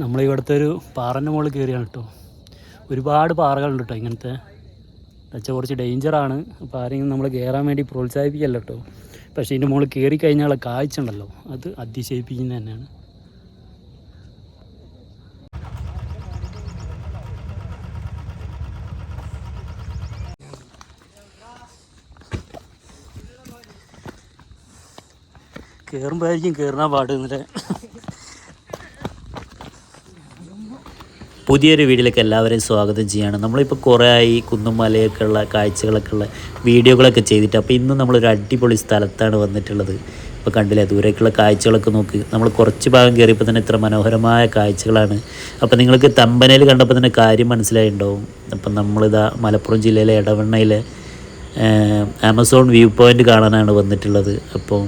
നമ്മൾ ഇവിടുത്തെ ഒരു പാറന്റെ മുകളിൽ കയറിയാണ് കേട്ടോ. ഒരുപാട് പാറകളുണ്ട് കേട്ടോ ഇങ്ങനത്തെ. വെച്ചാൽ കുറച്ച് ഡേഞ്ചറാണ് അപ്പോൾ ആരെങ്കിലും നമ്മൾ കയറാൻ വേണ്ടി പ്രോത്സാഹിപ്പിക്കല്ല കേട്ടോ. പക്ഷേ ഇതിന്റെ മുകളിൽ കയറി കഴിഞ്ഞാൽ കാഴ്ച ഉണ്ടല്ലോ. അത് അതിശയിപ്പിക്കുന്നത് തന്നെയാണ്. കയറുമ്പോഴായിരിക്കും കയറുന്ന പാട് എന്നിട്ട് പുതിയൊരു വീഡിയോയിലേക്ക് എല്ലാവരെയും സ്വാഗതം ചെയ്യാണ്. നമ്മളിപ്പോൾ കുറേ ആയി കുന്നും മലയൊക്കെ ഉള്ള കാഴ്ചകളൊക്കെ ഉള്ള വീഡിയോകളൊക്കെ ചെയ്തിട്ട് അപ്പോൾ ഇന്ന് നമ്മളൊരു അടിപൊളി സ്ഥലത്താണ് വന്നിട്ടുള്ളത്. ഇപ്പോൾ കണ്ടില്ലേ ദൂരേക്കുള്ള കാഴ്ചകളൊക്കെ നോക്ക്. നമ്മൾ കുറച്ച് ഭാഗം കയറിയപ്പോൾ തന്നെ ഇത്ര മനോഹരമായ കാഴ്ചകളാണ്. അപ്പോൾ നിങ്ങൾക്ക് തമ്പനയിൽ കണ്ടപ്പോൾ തന്നെ കാര്യം മനസ്സിലായിട്ടുണ്ടാവും. അപ്പം നമ്മളിതാ മലപ്പുറം ജില്ലയിലെ ഇടവണ്ണയിലെ ആമസോൺ വ്യൂ പോയിന്റ് കാണാനാണ് വന്നിട്ടുള്ളത്. അപ്പോൾ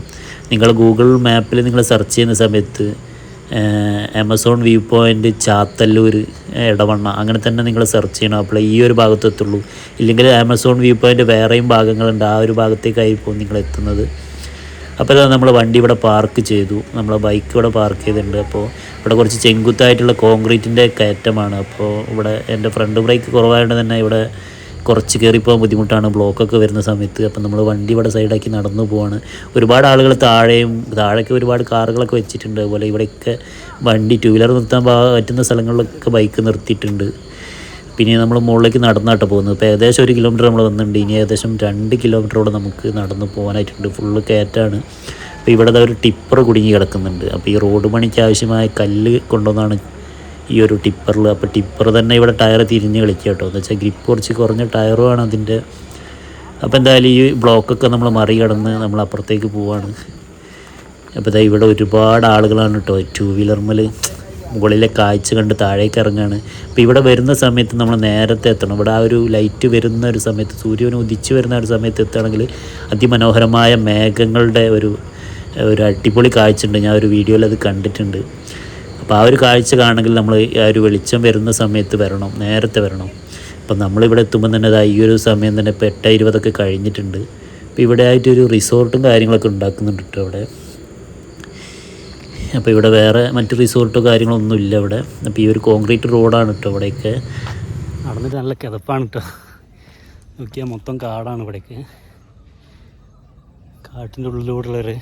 നിങ്ങൾ ഗൂഗിൾ മാപ്പിൽ നിങ്ങൾ സെർച്ച് ചെയ്യുന്ന സമയത്ത് Amazon view point Chathallur Edavanna അങ്ങനെ തന്നെ നിങ്ങൾ സെർച്ച് ചെയ്യണം. അപ്പോൾ ഈ ഒരു ഭാഗത്ത് എത്തുള്ളൂ. ഇല്ലെങ്കിൽ ആമസോൺ വ്യൂ പോയിന്റ് വേറെയും ഭാഗങ്ങളുണ്ട്. ആ ഒരു ഭാഗത്തേക്കായിരിക്കും നിങ്ങൾ എത്തുന്നത്. അപ്പോൾ ഇതാ നമ്മൾ വണ്ടി ഇവിടെ പാർക്ക് ചെയ്തു. നമ്മളെ ബൈക്ക് ഇവിടെ പാർക്ക് ചെയ്തിട്ടുണ്ട്. അപ്പോൾ ഇവിടെ കുറച്ച് ചെങ്കുത്തായിട്ടുള്ള കോൺക്രീറ്റിന്റെ കയറ്റമാണ്. അപ്പോൾ ഇവിടെ എന്റെ ഫ്രണ്ട് ബ്രേക്ക് കുറവായതുകൊണ്ട് തന്നെ ഇവിടെ കുറച്ച് കയറിപ്പോകാൻ ബുദ്ധിമുട്ടാണ്. ബ്ലോക്കൊക്കെ വരുന്ന സമയത്ത് അപ്പം നമ്മൾ വണ്ടി ഇവിടെ സൈഡാക്കി നടന്നു പോവാണ്. ഒരുപാട് ആളുകൾ താഴെയും താഴേക്ക് ഒരുപാട് കാറുകളൊക്കെ വെച്ചിട്ടുണ്ട്. അതുപോലെ ഇവിടെയൊക്കെ വണ്ടി ടൂ വീലർ നിർത്താൻ പറ്റുന്ന സ്ഥലങ്ങളിലൊക്കെ ബൈക്ക് നിർത്തിയിട്ടുണ്ട്. പിന്നെ നമ്മൾ മുകളിലേക്ക് നടന്നാട്ടോ പോകുന്നത്. ഇപ്പോൾ ഏകദേശം ഒരു കിലോമീറ്റർ നമ്മൾ വന്നിട്ടുണ്ട്. ഇനി ഏകദേശം രണ്ട് കിലോമീറ്ററോടെ നമുക്ക് നടന്ന് പോകാനായിട്ടുണ്ട്. ഫുള്ള് കയറ്റാണ്. അപ്പോൾ ഇവിടെ ഒരു ടിപ്പർ കുടുങ്ങി കിടക്കുന്നുണ്ട്. അപ്പോൾ ഈ റോഡ് പണിക്ക് ആവശ്യമായ കല്ല് കൊണ്ടുവന്നാണ് ഈ ഒരു ടിപ്പറിൽ അപ്പോൾ ടിപ്പർ തന്നെ ഇവിടെ ടയർ തിരിഞ്ഞ് കളിക്കുക കേട്ടോ. എന്ന് വെച്ചാൽ ഗ്രിപ്പ് കുറച്ച് കുറഞ്ഞ ടയറുമാണ് അതിന്റെ. അപ്പോൾ എന്തായാലും ഈ ബ്ലോക്കൊക്കെ നമ്മൾ മറികടന്ന് നമ്മൾ അപ്പുറത്തേക്ക് പോവാണ്. അപ്പോൾ ഇതാ ഇവിടെ ഒരുപാട് ആളുകളാണ് കേട്ടോ. ടൂ വീലർമൽ മുകളിലെ കാഴ്ച കണ്ട് താഴേക്ക് ഇറങ്ങാണ്. അപ്പോൾ ഇവിടെ വരുന്ന സമയത്ത് നമ്മൾ നേരത്തെ എത്തണം. ഇവിടെ ആ ഒരു ലൈറ്റ് വരുന്ന ഒരു സമയത്ത് സൂര്യൻ ഉദിച്ച് വരുന്ന ഒരു സമയത്ത് എത്തുകയാണെങ്കിൽ അതിമനോഹരമായ മേഘങ്ങളുടെ ഒരു ഒരു അടിപൊളി കാഴ്ച ഉണ്ട്. ഞാൻ ഒരു വീഡിയോയിൽ അത് കണ്ടിട്ടുണ്ട്. അപ്പോൾ ആ ഒരു കാഴ്ച കാണണമെങ്കിൽ നമ്മൾ ആ ഒരു വെളിച്ചം വരുന്ന സമയത്ത് വരണം നേരത്തെ വരണം. അപ്പം നമ്മളിവിടെ എത്തുമ്പോൾ തന്നെ ഈ ഒരു സമയം തന്നെ ഇപ്പോൾ എട്ട് ഇരുപതൊക്കെ കഴിഞ്ഞിട്ടുണ്ട്. അപ്പോൾ ഇവിടെ ആയിട്ടൊരു റിസോർട്ടും കാര്യങ്ങളൊക്കെ ഉണ്ടാക്കുന്നുണ്ട് കേട്ടോ അവിടെ. അപ്പോൾ ഇവിടെ വേറെ മറ്റ് റിസോർട്ടോ കാര്യങ്ങളൊന്നും ഇല്ല ഇവിടെ. അപ്പോൾ ഈ ഒരു കോൺക്രീറ്റ് റോഡാണ് കേട്ടോ ഇവിടെയൊക്കെ നടന്നിട്ട് നല്ല കിതപ്പാണ് കേട്ടോ നോക്കിയാൽ മൊത്തം കാടാണ് ഇവിടേക്ക്. കാട്ടിന്റെ ഉള്ളിലൂടെയുള്ളൊരു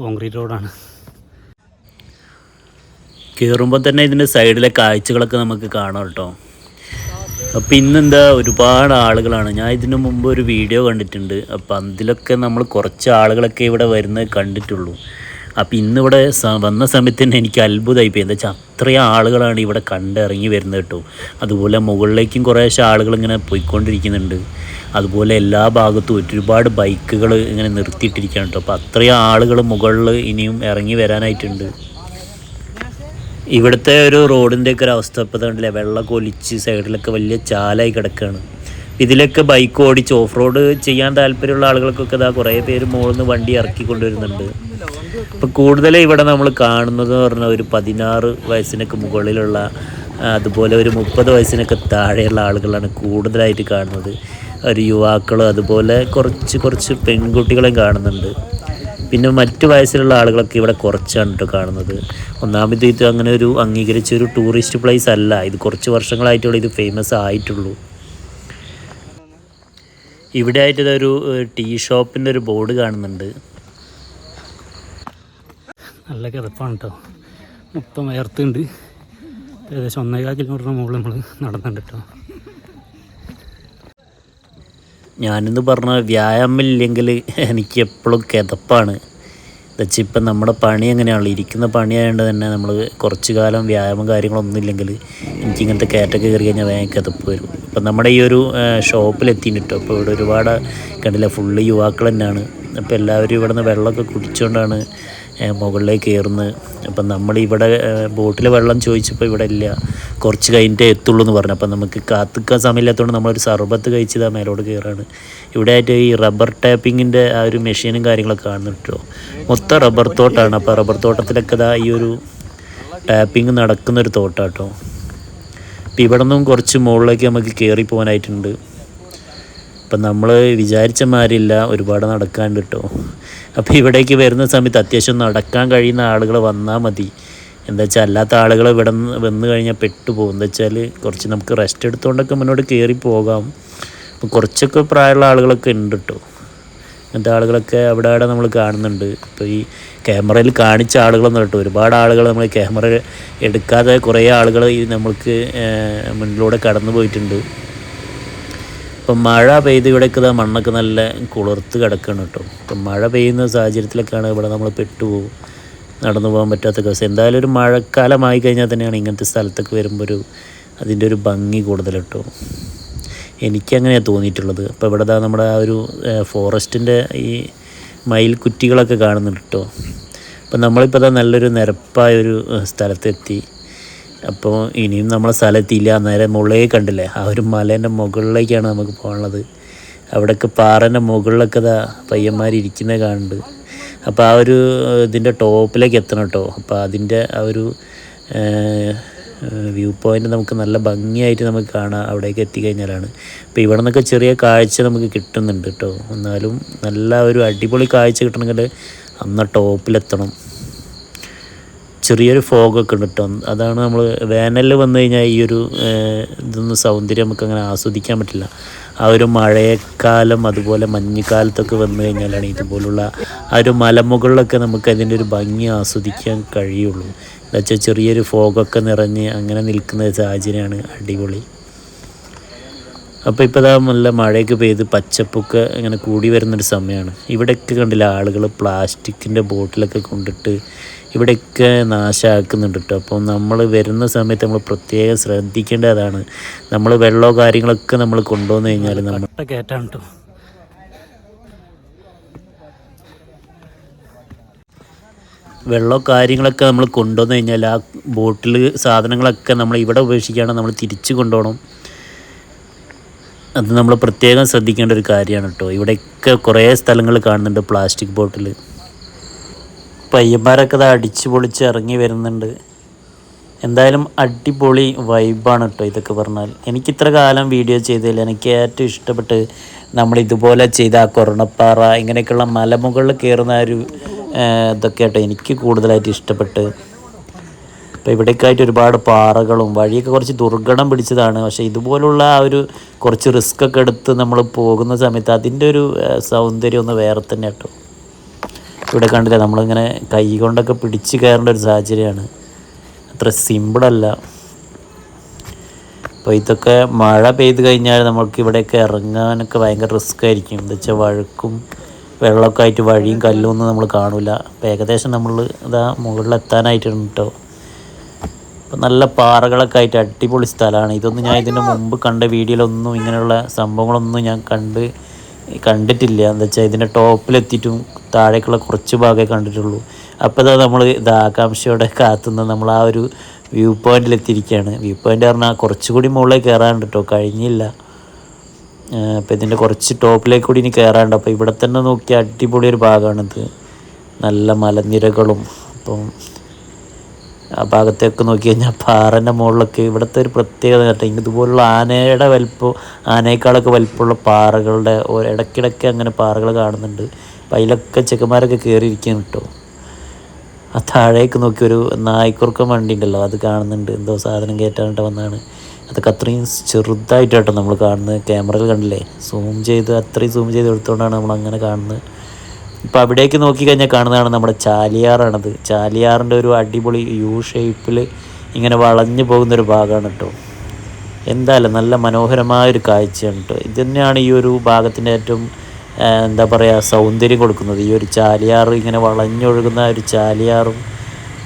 കോൺക്രീറ്റ് റോഡാണ്. കയറുമ്പോൾ തന്നെ ഇതിന്റെ സൈഡിലെ കാഴ്ചകളൊക്കെ നമുക്ക് കാണാം കേട്ടോ. അപ്പം ഇന്നെന്താ ഒരുപാട് ആളുകളാണ്. ഞാൻ ഇതിനു മുമ്പ് ഒരു വീഡിയോ കണ്ടിട്ടുണ്ട്. അപ്പം അതിലൊക്കെ നമ്മൾ കുറച്ച് ആളുകളൊക്കെ ഇവിടെ വരുന്നത് കണ്ടിട്ടുള്ളൂ. അപ്പം ഇന്നിവിടെ വന്ന സമയത്ത് തന്നെ എനിക്ക് അത്ഭുതമായി പോയി എന്താ വെച്ചാൽ അത്രയും ആളുകളാണ് ഇവിടെ കണ്ടിറങ്ങി വരുന്നത് കേട്ടോ. അതുപോലെ മുകളിലേക്കും കുറേശ്ശെ ആളുകൾ ഇങ്ങനെ പോയിക്കൊണ്ടിരിക്കുന്നുണ്ട്. അതുപോലെ എല്ലാ ഭാഗത്തും ഒരുപാട് ബൈക്കുകൾ ഇങ്ങനെ നിർത്തിയിട്ടിരിക്കുകയാണ് കേട്ടോ. അപ്പോൾ അത്രയും ആളുകൾ മുകളിൽ ഇനിയും ഇറങ്ങി വരാനായിട്ടുണ്ട്. ഇവിടുത്തെ ഒരു റോഡിന്റെ ഒക്കെ ഒരു അവസ്ഥ ഇപ്പോൾ കണ്ടില്ലേ? വെള്ളം ഒലിച്ച് സൈഡിലൊക്കെ വലിയ ചാലായി കിടക്കുകയാണ് ഇതിലൊക്കെ ബൈക്ക് ഓടിച്ച് ഓഫ് റോഡ് ചെയ്യാൻ താല്പര്യമുള്ള ആളുകൾക്കൊക്കെ ഇതാ കുറേ പേര് മുകളിൽ നിന്ന് വണ്ടി ഇറക്കി കൊണ്ടുവരുന്നുണ്ട് ഇപ്പം കൂടുതൽ ഇവിടെ നമ്മൾ കാണുന്നത് എന്ന് പറഞ്ഞാൽ ഒരു പതിനാറ് വയസ്സിനൊക്കെ മുകളിലുള്ള അതുപോലെ ഒരു മുപ്പത് വയസ്സിനൊക്കെ താഴെയുള്ള ആളുകളാണ് കൂടുതലായിട്ട് കാണുന്നത്. ഒരു യുവാക്കളും അതുപോലെ കുറച്ച് കുറച്ച് പെൺകുട്ടികളെയും കാണുന്നുണ്ട്. പിന്നെ മറ്റു വയസ്സിലുള്ള ആളുകളൊക്കെ ഇവിടെ കുറച്ചാണ് കേട്ടോ കാണുന്നത്. ഒന്നാമത് ഇത് അങ്ങനെ ഒരു അംഗീകരിച്ച ഒരു ടൂറിസ്റ്റ് പ്ലേസ് അല്ല. ഇത് കുറച്ച് വർഷങ്ങളായിട്ടുള്ള ഇത് ഫേമസ് ആയിട്ടുള്ളൂ. ഇവിടെ ആയിട്ട് ഒരു ടീ ഷോപ്പിന്റെ ഒരു ബോർഡ് കാണുന്നുണ്ട്. നല്ല കിതപ്പാണ് കേട്ടോ മൊത്തം വയർത്തുണ്ട് ഏകദേശം ഒന്നേകാൽ കിലോമീറ്ററിന് മുകളിൽ നമ്മൾ നടന്നിട്ടുണ്ട് കേട്ടോ ഞാനെന്ന് പറഞ്ഞ വ്യായാമം ഇല്ലെങ്കിൽ എനിക്ക് എപ്പോഴും കിതപ്പാണ്. വെച്ചാൽ ഇപ്പം നമ്മുടെ പണി എങ്ങനെയാണല്ലോ ഇരിക്കുന്ന പണിയായതുകൊണ്ട് തന്നെ നമ്മൾ കുറച്ച് കാലം വ്യായാമം കാര്യങ്ങളൊന്നും ഇല്ലെങ്കിൽ എനിക്ക് ഇങ്ങനത്തെ കയറ്റൊക്കെ കയറി കഴിഞ്ഞാൽ വേഗം കിതപ്പ് വരും. അപ്പം നമ്മുടെ ഈ ഒരു ഷോപ്പിലെത്തിയിട്ടോ അപ്പോൾ ഇവിടെ ഒരുപാട് കണ്ടില്ല ഫുള്ള് യുവാക്കൾ തന്നെയാണ്. അപ്പോൾ എല്ലാവരും ഇവിടെ നിന്ന് വെള്ളമൊക്കെ കുടിച്ചുകൊണ്ടാണ് മുകളിലേക്ക് കയറുന്നത് അപ്പം നമ്മൾ ഇവിടെ ബോട്ടിൽ വെള്ളം ചോദിച്ചപ്പോൾ ഇവിടെ ഇല്ല. കുറച്ച് കഴിഞ്ഞിട്ടേ എത്തുള്ളൂ എന്ന് പറഞ്ഞു. അപ്പം നമുക്ക് കാത്തിക്കാൻ സമയമില്ലാത്തതുകൊണ്ട് നമ്മളൊരു സർബത്ത് കഴിച്ചതാ മേലോട്ട് കയറാണ്. ഇവിടെ ആയിട്ട് ഈ റബ്ബർ ടാപ്പിങ്ങിന്റെ ആ ഒരു മെഷീനും കാര്യങ്ങളൊക്കെ കാണുന്നുണ്ടോ മൊത്തം റബ്ബർ തോട്ടാണ്. അപ്പോൾ റബ്ബർ തോട്ടത്തിലൊക്കെ ഇതാ ഈ ഒരു ടാപ്പിംഗ് നടക്കുന്നൊരു തോട്ടാട്ടോ. അപ്പം ഇവിടെ നിന്നും കുറച്ച് മുകളിലേക്ക് നമുക്ക് കയറി പോകാനായിട്ടുണ്ട്. അപ്പം നമ്മൾ വിചാരിച്ച മാരില്ല ഒരുപാട് നടക്കാണ്ട് കേട്ടോ. അപ്പോൾ ഇവിടേക്ക് വരുന്ന സമയത്ത് അത്യാവശ്യം നടക്കാൻ കഴിയുന്ന ആളുകൾ വന്നാൽ മതി. എന്താ വെച്ചാൽ അല്ലാത്ത ആളുകൾ ഇവിടെ വന്നു കഴിഞ്ഞാൽ പെട്ടുപോകും. എന്താ വെച്ചാൽ കുറച്ച് നമുക്ക് റെസ്റ്റ് എടുത്തുകൊണ്ടൊക്കെ മുന്നോട്ട് കയറി പോകാം. അപ്പോൾ കുറച്ചൊക്കെ പ്രായമുള്ള ആളുകളൊക്കെ ഉണ്ട് കേട്ടോ അങ്ങനത്തെ ആളുകളൊക്കെ അവിടെ അവിടെ നമ്മൾ കാണുന്നുണ്ട്. ഇപ്പോൾ ഈ ക്യാമറയിൽ കാണിച്ച ആളുകളൊന്നും കേട്ടോ ഒരുപാട് ആളുകൾ നമ്മൾ ക്യാമറ എടുക്കാതെ കുറേ ആളുകൾ ഈ നമ്മൾക്ക് മുന്നിലൂടെ കടന്നു പോയിട്ടുണ്ട് ഇപ്പം മഴ പെയ്ത് ഇതാ മണ്ണൊക്കെ നല്ല കുളിർത്ത് കിടക്കണം കേട്ടോ. ഇപ്പം മഴ പെയ്യുന്ന സാഹചര്യത്തിലൊക്കെയാണ് ഇവിടെ നമ്മൾ പെട്ടുപോകും നടന്നു പോകാൻ പറ്റാത്ത അവസ്ഥ എന്തായാലും ഒരു മഴക്കാലമായി കഴിഞ്ഞാൽ തന്നെയാണ് ഇങ്ങനത്തെ സ്ഥലത്തൊക്കെ വരുമ്പോൾ ഒരു അതിന്റെ ഒരു ഭംഗി കൂടുതൽ കേട്ടോ. എനിക്കങ്ങനെയാണ് തോന്നിയിട്ടുള്ളത്. അപ്പോൾ ഇവിടെ ദാ നമ്മുടെ ആ ഒരു ഫോറസ്റ്റിന്റെ ഈ മയിൽ കുറ്റികളൊക്കെ കാണുന്നുണ്ട് കേട്ടോ. അപ്പം നമ്മളിപ്പോൾ നല്ലൊരു നിരപ്പായ ഒരു സ്ഥലത്തെത്തി. അപ്പോൾ ഇനിയും നമ്മളെ സ്ഥലത്തില്ല. നേരെ മുകളിലേക്ക് കണ്ടില്ലേ? ആ ഒരു മലേന്റെ മുകളിലേക്കാണ് നമുക്ക് പോകാനുള്ളത്. അവിടെയൊക്കെ പാറേന്റെ മുകളിലൊക്കെ ഇതാ പയ്യന്മാർ ഇരിക്കുന്നത് കാണുന്നുണ്ട്. അപ്പോൾ ആ ഒരു ഇതിന്റെ ടോപ്പിലേക്ക് എത്തണം കേട്ടോ. അപ്പോൾ അതിന്റെ ആ ഒരു വ്യൂ പോയിന്റ് നമുക്ക് നല്ല ഭംഗിയായിട്ട് നമുക്ക് കാണാം. അവിടേക്ക് എത്തിക്കഴിഞ്ഞാലാണ്. അപ്പോൾ ഇവിടെ നിന്നൊക്കെ ചെറിയ കാഴ്ച നമുക്ക് കിട്ടുന്നുണ്ട് കേട്ടോ. എന്നാലും നല്ല ഒരു അടിപൊളി കാഴ്ച കിട്ടണമെങ്കിൽ അന്ന് ടോപ്പിലെത്തണം. ചെറിയൊരു ഫോഗൊക്കെ ഉണ്ട് കേട്ടോ അതാണ് നമ്മൾ വേനലിൽ വന്നു കഴിഞ്ഞാൽ ഈ ഒരു ഇതൊന്നും സൗന്ദര്യം നമുക്ക് അങ്ങനെ ആസ്വദിക്കാൻ പറ്റില്ല. ആ ഒരു മഴക്കാലം അതുപോലെ മഞ്ഞുകാലത്തൊക്കെ വന്നു കഴിഞ്ഞാലാണ് ഇതുപോലുള്ള ആ ഒരു മലമുകളിലൊക്കെ നമുക്ക് അതിന്റെ ഒരു ഭംഗി ആസ്വദിക്കാൻ കഴിയുള്ളൂ. എന്താ വെച്ചാൽ ചെറിയൊരു ഫോഗൊക്കെ നിറഞ്ഞ് അങ്ങനെ നിൽക്കുന്ന സാഹചര്യമാണ് അടിപൊളി. അപ്പോൾ ഇപ്പോൾ ഇതാ നല്ല മഴയൊക്കെ പെയ്ത് പച്ചപ്പൊക്കെ ഇങ്ങനെ കൂടി വരുന്നൊരു സമയമാണ്. ഇവിടെയൊക്കെ കണ്ടില്ല ആളുകൾ പ്ലാസ്റ്റിക്കിന്റെ ബോട്ടിലൊക്കെ കൊണ്ടിട്ട് ഇവിടെയൊക്കെ നാശമാക്കുന്നുണ്ട് കേട്ടോ അപ്പോൾ നമ്മൾ വരുന്ന സമയത്ത് നമ്മൾ പ്രത്യേകം ശ്രദ്ധിക്കേണ്ടതാണ്. നമ്മൾ വെള്ളമോ കാര്യങ്ങളൊക്കെ നമ്മൾ കൊണ്ടുവന്നു കഴിഞ്ഞാൽ നമ്മൾ കയറ്റാണ് കേട്ടോ വെള്ളമോ കാര്യങ്ങളൊക്കെ നമ്മൾ കൊണ്ടുവന്നു കഴിഞ്ഞാൽ ആ ബോട്ടിൽ സാധനങ്ങളൊക്കെ നമ്മൾ ഇവിടെ ഉപേക്ഷിക്കുകയാണ് നമ്മൾ തിരിച്ചു കൊണ്ടുപോകണം. അത് നമ്മൾ പ്രത്യേകം ശ്രദ്ധിക്കേണ്ട ഒരു കാര്യമാണ് കേട്ടോ ഇവിടെയൊക്കെ കുറേ സ്ഥലങ്ങൾ കാണുന്നുണ്ട് പ്ലാസ്റ്റിക് ബോട്ടിൽ. പയ്യന്മാരൊക്കെ അത് അടിച്ചു പൊളിച്ച് ഇറങ്ങി വരുന്നുണ്ട്. എന്തായാലും അടിപൊളി വൈബാണ് കേട്ടോ ഇതൊക്കെ പറഞ്ഞാൽ. എനിക്ക് ഇത്ര കാലം വീഡിയോ ചെയ്തതിൽ എനിക്ക് ഏറ്റവും ഇഷ്ടപ്പെട്ട് നമ്മൾ ഇതുപോലെ ചെയ്ത ആ കൊറണപ്പാറ ഇങ്ങനെയൊക്കെയുള്ള മലമുകളിൽ കയറുന്ന ഒരു ഇതൊക്കെ കേട്ടോ എനിക്ക് കൂടുതലായിട്ട് ഇഷ്ടപ്പെട്ട്. അപ്പോൾ ഇവിടേക്കായിട്ട് ഒരുപാട് പാറകളും വഴിയൊക്കെ കുറച്ച് ദുർഘടം പിടിച്ചതാണ്. പക്ഷേ ഇതുപോലുള്ള ആ ഒരു കുറച്ച് റിസ്ക് ഒക്കെ എടുത്ത് നമ്മൾ പോകുന്ന സമയത്ത് അതിന്റെ ഒരു സൗന്ദര്യം ഒന്ന് വേറെ തന്നെ കേട്ടോ ഇവിടെ കണ്ടില്ല നമ്മളിങ്ങനെ കൈ കൊണ്ടൊക്കെ പിടിച്ച് കയറേണ്ട ഒരു സാഹചര്യമാണ്. അത്ര സിമ്പിളല്ല അപ്പോൾ ഇതൊക്കെ മഴ പെയ്ത് കഴിഞ്ഞാൽ നമുക്ക് ഇവിടെയൊക്കെ ഇറങ്ങാനൊക്കെ ഭയങ്കര റിസ്ക് ആയിരിക്കും. എന്താ വെച്ചാൽ വഴുക്കും വെള്ളമൊക്കെ ആയിട്ട് വഴിയും കല്ലും ഒന്നും നമ്മൾ കാണില്ല അപ്പോൾ ഏകദേശം നമ്മൾ ഇതാ മുകളിലെത്താനായിട്ടുണ്ട് കേട്ടോ. അപ്പം നല്ല പാറകളൊക്കെ ആയിട്ട് അടിപൊളി സ്ഥലമാണ്. ഇതൊന്നും ഞാൻ ഇതിന്റെ മുമ്പ് കണ്ട വീഡിയോയിലൊന്നും ഇങ്ങനെയുള്ള സംഭവങ്ങളൊന്നും ഞാൻ കണ്ട് കണ്ടിട്ടില്ല. എന്താ വെച്ചാൽ ഇതിന്റെ ടോപ്പിലെത്തിയിട്ടും താഴേക്കുള്ള കുറച്ച് ഭാഗമേ കണ്ടിട്ടുള്ളൂ. അപ്പോൾ ഇതാ നമ്മൾ ഇത് ആകാംക്ഷയോടെ കാത്തുന്ന നമ്മൾ ആ ഒരു വ്യൂ പോയിന്റിലെത്തിയിരിക്കുകയാണ് വ്യൂ പോയിന്റ് പറഞ്ഞാൽ കുറച്ചുകൂടി മുകളിലേക്ക് കയറാനുണ്ട് കേട്ടോ. കഴിഞ്ഞില്ല. അപ്പോൾ ഇതിന്റെ കുറച്ച് ടോപ്പിലേക്ക് കൂടി ഇനി കയറാനുണ്ട് അപ്പോൾ ഇവിടെ തന്നെ നോക്കിയ അടിപൊളി ഒരു ഭാഗമാണിത്. നല്ല മലനിരകളും. അപ്പം ആ ഭാഗത്തേക്ക് നോക്കി കഴിഞ്ഞാൽ പാറന്റെ മുകളിലൊക്കെ ഇവിടുത്തെ ഒരു പ്രത്യേകത കേട്ടോ ഇതുപോലുള്ള ആനയുടെ വലിപ്പം ആനയേക്കാളൊക്കെ വലിപ്പമുള്ള പാറകളുടെ ഇടയ്ക്കിടയ്ക്ക് അങ്ങനെ പാറകൾ കാണുന്നുണ്ട്. അപ്പം അതിലൊക്കെ ചെക്കന്മാരൊക്കെ കയറിയിരിക്കുകയാണ് കേട്ടോ. ആ താഴേക്ക് നോക്കി ഒരു നായ്ക്കുറുക്കം വണ്ടി ഉണ്ടല്ലോ അത് കാണുന്നുണ്ട്. എന്തോ സാധനം കയറ്റാനായിട്ട് വന്നതാണ് അതൊക്കെ അത്രയും ചെറുതായിട്ടാട്ടോ നമ്മൾ കാണുന്നത്. ക്യാമറയിൽ കണ്ടില്ലേ? സൂം ചെയ്ത് അത്രയും സൂം ചെയ്ത് എടുത്തുകൊണ്ടാണ് നമ്മൾ അങ്ങനെ കാണുന്നത്. ഇപ്പോൾ അവിടേക്ക് നോക്കിക്കഴിഞ്ഞാൽ കാണുന്നതാണ് നമ്മുടെ ചാലിയാറാണത്. ചാലിയാറിന്റെ ഒരു അടിപൊളി യു ഷേപ്പിൽ ഇങ്ങനെ വളഞ്ഞു പോകുന്നൊരു ഭാഗമാണ് കേട്ടോ എന്തായാലും നല്ല മനോഹരമായൊരു കാഴ്ചയാണ് കേട്ടോ ഇത് തന്നെയാണ് ഈ ഒരു ഭാഗത്തിന്റെ ഏറ്റവും എന്താ പറയുക സൗന്ദര്യം കൊടുക്കുന്നത്. ഈ ഒരു ചാലിയാർ ഇങ്ങനെ വളഞ്ഞൊഴുകുന്ന ഒരു ചാലിയാറും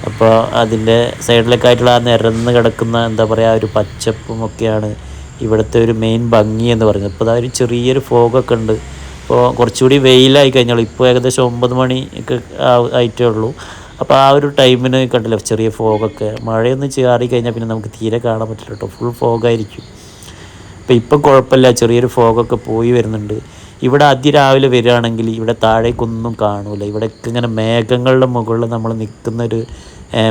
അപ്പോൾ അതിന്റെ സൈഡിലേക്കായിട്ടുള്ള ആ നിരന്ന് കിടക്കുന്ന എന്താ പറയുക ഒരു പച്ചപ്പും ഒക്കെയാണ് ഇവിടുത്തെ ഒരു മെയിൻ ഭംഗി എന്ന് പറയുന്നത്. ഇപ്പോൾ അതൊരു ചെറിയൊരു ഫോഗൊക്കെ ഉണ്ട്. ഇപ്പോൾ കുറച്ചുകൂടി വെയിലായി കഴിഞ്ഞാൽ ഇപ്പോൾ ഏകദേശം ഒമ്പത് മണി ഒക്കെ ആയിട്ടേ ഉള്ളൂ. അപ്പോൾ ആ ഒരു ടൈമിന് കണ്ടില്ല ചെറിയ ഫോഗൊക്കെ. മഴയൊന്നും ചാറി കഴിഞ്ഞാൽ പിന്നെ നമുക്ക് തീരെ കാണാൻ പറ്റില്ല കേട്ടോ. ഫുൾ ഫോഗായിരിക്കും അപ്പോൾ ഇപ്പം കുഴപ്പമില്ല. ചെറിയൊരു ഫോഗൊക്കെ പോയി വരുന്നുണ്ട്. ഇവിടെ അതിരാവിലെ വരികയാണെങ്കിൽ ഇവിടെ താഴേക്കൊന്നും കാണൂല. ഇവിടെയൊക്കെ ഇങ്ങനെ മേഘങ്ങളുടെ മുകളിൽ നമ്മൾ നിൽക്കുന്നൊരു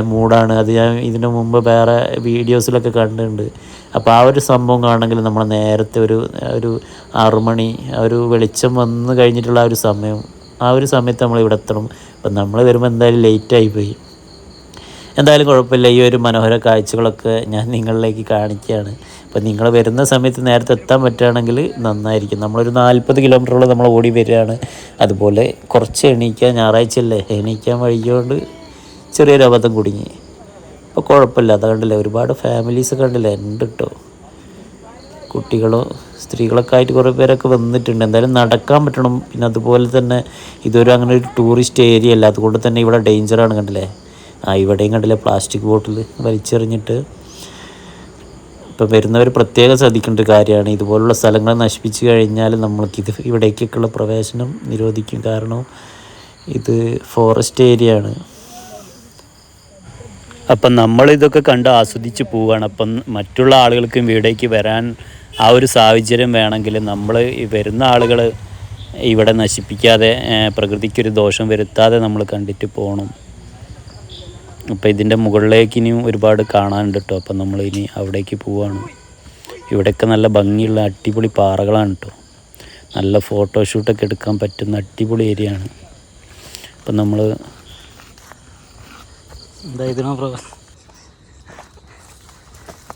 മൂടാണ് അത് ഞാൻ ഇതിനു മുമ്പ് വേറെ വീഡിയോസിലൊക്കെ കണ്ടിട്ടുണ്ട്. അപ്പോൾ ആ ഒരു സംഭവം കാണണമെങ്കിൽ നമ്മൾ നേരത്തെ ഒരു ഒരു ആറുമണി ഒരു വെളിച്ചം വന്ന് കഴിഞ്ഞിട്ടുള്ള ഒരു സമയം ആ ഒരു സമയത്ത് നമ്മൾ ഇവിടെ എത്തണം. അപ്പം നമ്മൾ വരുമ്പോൾ എന്തായാലും ലേറ്റായി പോയി. എന്തായാലും കുഴപ്പമില്ല. ഈ ഒരു മനോഹര കാഴ്ചകളൊക്കെ ഞാൻ നിങ്ങളിലേക്ക് കാണിക്കുകയാണ്. അപ്പോൾ നിങ്ങൾ വരുന്ന സമയത്ത് നേരത്തെ എത്താൻ പറ്റുകയാണെങ്കിൽ നന്നായിരിക്കും. നമ്മളൊരു നാൽപ്പത് കിലോമീറ്ററോളം നമ്മൾ ഓടി വരികയാണ്. അതുപോലെ കുറച്ച് എണീക്കാൻ ഞായറാഴ്ച അല്ലേ എണീക്കാൻ വൈകിയോണ്ട് ചെറിയൊരു അബദ്ധം കുടുങ്ങി. അപ്പോൾ കുഴപ്പമില്ല. അത് കണ്ടില്ലേ? ഒരുപാട് ഫാമിലീസ് കണ്ടില്ലേ? ഉണ്ട് കേട്ടോ കുട്ടികളോ സ്ത്രീകളൊക്കെ ആയിട്ട് കുറേ പേരൊക്കെ വന്നിട്ടുണ്ട്. എന്തായാലും നടക്കാൻ പറ്റണം. പിന്നെ അതുപോലെ തന്നെ ഇതൊരു അങ്ങനെ ഒരു ടൂറിസ്റ്റ് ഏരിയ അല്ല അതുകൊണ്ട് തന്നെ ഇവിടെ ഡേഞ്ചറാണ് കണ്ടില്ലേ? ആ ഇവിടെയും കണ്ടില്ലേ? പ്ലാസ്റ്റിക് ബോട്ടിൽ വലിച്ചെറിഞ്ഞിട്ട് ഇപ്പം വരുന്നവർ പ്രത്യേകം ശ്രദ്ധിക്കേണ്ട ഒരു കാര്യമാണ്. ഇതുപോലുള്ള സ്ഥലങ്ങൾ നശിപ്പിച്ച് കഴിഞ്ഞാൽ നമ്മൾക്ക് ഇത് ഇവിടേക്കൊക്കെയുള്ള പ്രവേശനം നിരോധിക്കും. കാരണം ഇത് ഫോറസ്റ്റ് ഏരിയ ആണ്. അപ്പം നമ്മൾ ഇതൊക്കെ കണ്ട് ആസ്വദിച്ച് പോവുകയാണ് അപ്പം മറ്റുള്ള ആളുകൾക്കും വീടേക്ക് വരാൻ ആ ഒരു സാഹചര്യം വേണമെങ്കിൽ നമ്മൾ വരുന്ന ആളുകൾ ഇവിടെ നശിപ്പിക്കാതെ പ്രകൃതിക്കൊരു ദോഷം വരുത്താതെ നമ്മൾ കണ്ടിട്ട് പോകണം അപ്പം ഇതിന്റെ മുകളിലേക്ക് ഇനിയും ഒരുപാട് കാണാനുണ്ട് കേട്ടോ അപ്പം നമ്മൾ ഇനി അവിടേക്ക് പോവാണ്. ഇവിടെയൊക്കെ നല്ല ഭംഗിയുള്ള അടിപൊളി പാറകളാണ് കേട്ടോ നല്ല ഫോട്ടോഷൂട്ടൊക്കെ എടുക്കാൻ പറ്റുന്ന അടിപൊളി ഏരിയ ആണ് അപ്പം നമ്മൾ എന്താ ഇതിനോ ബ്രോ